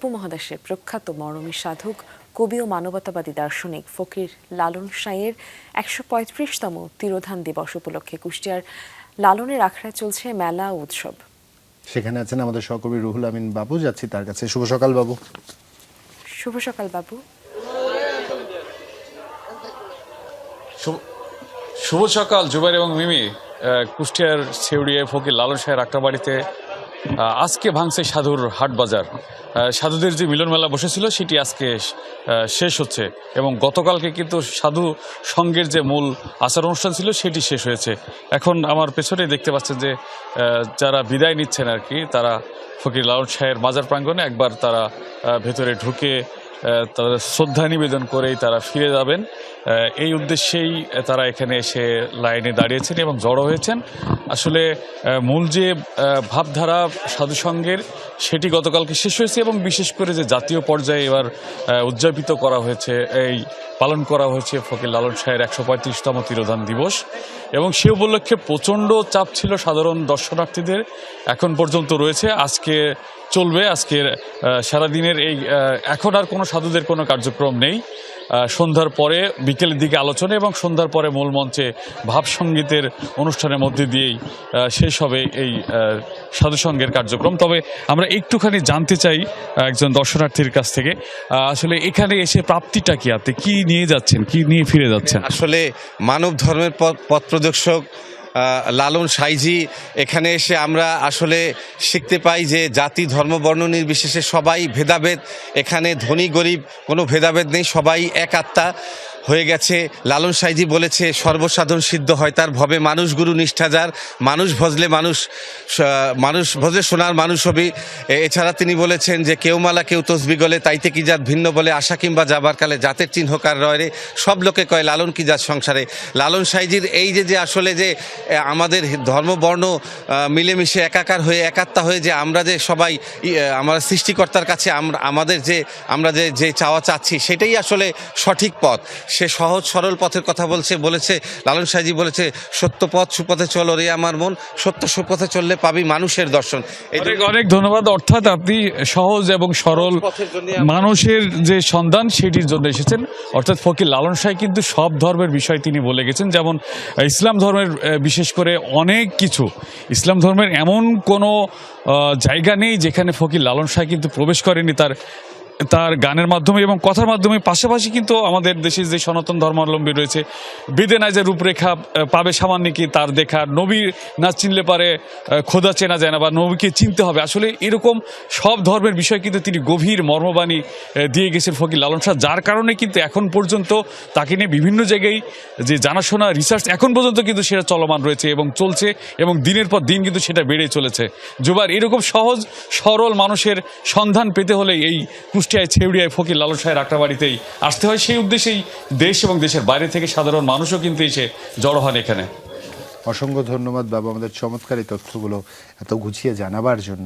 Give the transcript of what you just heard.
উপমহাদেশের প্রখ্যাত মরমী সাধক কবি ও মানবতাবাদী দার্শনিক ফকির লালন সাঁয়ের একশো পঁয়ত্রিশতম তিরোধান দিবস উপলক্ষে কুষ্টিয়ার লালনের আখড়ায় চলছে মেলা উৎসব। সেখানে আছেন আমাদের সহকর্মী রুহুল আমিন বাবু যাচ্ছি তার কাছে। শুভ সকাল বাবু। শুভ সকাল বাবু। শুভ- শুভ সকাল জুবাইর এবং মিমি। আহ, কুষ্টিয়ার ছেউড়িয়ায় ফকির লালন শাহের আক্রাবাড়িতে আহ, আজকে ভাঙছে সাধুর হাট বাজার। সাধুদের যে মিলন মেলা বসেছিল, সেটি আজকে শেষ হচ্ছে এবং গতকালকে কিন্তু সাধু সঙ্গের যে মূল আচার অনুষ্ঠান ছিল, সেটি শেষ হয়েছে। এখন আমার পেছনে দেখতে পাচ্ছেন যে যারা বিদায় নিচ্ছেন আর কি, তারা ফকির লালন শাহের মাজার প্রাঙ্গণে একবার তারা ভেতরে ঢুকে তাদের শ্রদ্ধা নিবেদন করেই তারা ফিরে যাবেন। এই উদ্দেশ্যেই তারা এখানে এসে লাইনে দাঁড়িয়েছেন এবং জড়ো হয়েছেন। আসলে মূল যে ভাবধারা সাধুসঙ্গের, সেটি গতকালকে শেষ হয়েছে এবং বিশেষ করে যে জাতীয় পর্যায়ে এবার উদযাপিত করা হয়েছে, এই পালন করা হয়েছে ফকির লালন শাহের একশো পঁয়ত্রিশতম তিরোধান দিবস। এবং সে উপলক্ষে প্রচণ্ড চাপ ছিল সাধারণ দর্শনার্থীদের, এখন পর্যন্ত রয়েছে। আজকে চলবে, আজকের সারাদিনের এই এখন আর কোনো সাধুদের কোনো কার্যক্রম নেই। সন্ধ্যার পরে বিকেলের দিকে আলোচনা এবং সন্ধ্যার পরে মূল মঞ্চে ভাবসঙ্গীতের অনুষ্ঠানের মধ্যে দিয়েই শেষ হবে এই সাধুসঙ্গের কার্যক্রম। তবে আমরা একটুখানি জানতে চাই একজন দর্শনার্থীর কাছ থেকে আসলে এখানে এসে প্রাপ্তিটা কি? আপনি কি নিয়ে যাচ্ছেন? কি নিয়ে ফিরে যাচ্ছেন? আসলে মানব ধর্মের পথ প্রদর্শক লালন সাইজি, এখানে এসে আমরা আসলে শিখতে পাই যে জাতি, ধর্ম, বর্ণ নির্বিশেষে সবাই ভেদাভেদ। এখানে ধনী, গরিব কোনো ভেদাভেদ নেই, সবাই এক আত্মা। হয়ে গেছে। লালন সাইজি বলেছে সর্বসাধন সিদ্ধ হয় তার ভবে মানুষ গুরু নিষ্ঠা যার মানুষ ভজলে মানুষ মানুষ ভজলে সোনার মানুষ হবি। এছাড়া তিনি বলেছেন যে, কেউ মালা, কেউ তসবি গলে, তাইতে কি জাত ভিন্ন বলে আশা কিংবা যাবার কালে জাতের চিহ্নকার রয় রে? সব লোকে কয়, লালন কি জাত সংসারে? লালন সাইজির এই যে যে আসলে যে আমাদের ধর্ম, বর্ণ মিলেমিশে একাকার হয়ে একাত্মা হয়ে যে আমরা যে সবাই আমরা সৃষ্টিকর্তার কাছে আমরা আমাদের যে, আমরা যে যে চাওয়া চাচ্ছি, সেটাই আসলে সঠিক পথ। সে সহজ সরল পথের কথা বলছে বলেছে লালন সাইজি বলেছে সত্য পথ সুপথে চলো রে আমার মন সত্য সুপথে চললে পাবি মানুষের দর্শন। অনেক অনেক ধন্যবাদ। অর্থাৎ আপনি সহজ এবং সরল মানুষের যে সন্ধান সেটির জন্য এসেছেন। অর্থাৎ ফকির লালন শাহ কিন্তু সব ধর্মের বিষয় তিনি বলে গেছেন। যেমন ইসলাম ধর্মের বিশেষ করে অনেক কিছু। ইসলাম ধর্মের এমন কোনো জায়গা নেই যেখানে ফকির লালন শাহ কিন্তু প্রবেশ করেনি। তার তার গানের মাধ্যমে এবং কথার মাধ্যমে, পাশাপাশি কিন্তু আমাদের দেশে যে সনাতন ধর্মাবলম্বী রয়েছে, বেদে যে রূপরেখা পাবে সামান্য কি তার দেখা, নবী না চিনলে পারে খোদা চেনা যায় না বা নবীকে চিনতে হবে। আসলে এরকম সব ধর্মের বিষয় কিন্তু তিনি গভীর মর্মবাণী দিয়ে গেছেন ফকির লালন শাহ। যার কারণে কিন্তু এখন পর্যন্ত তাকে নিয়ে বিভিন্ন জায়গায় যে জানাশোনা রিসার্চ এখন পর্যন্ত কিন্তু সেটা চলমান রয়েছে এবং চলছে এবং দিনের পর দিন কিন্তু সেটা বেড়ে চলেছে। জুবার এরকম সহজ, সরল মানুষের সন্ধান পেতে হলে এই কুষ্টিয়ায়, ছেউড়িয়ায় ফকির লালন আটটা বাড়িতেই আসতে হয়। সেই উদ্দেশ্যেই দেশ এবং দেশের বাইরে থেকে সাধারণ মানুষও কিন্তু এসে জড়ো হন এখানে। অসংখ্য ধন্যবাদ বাবা, আমাদের চমৎকার এই তথ্যগুলো এত গুছিয়ে জানাবার জন্য।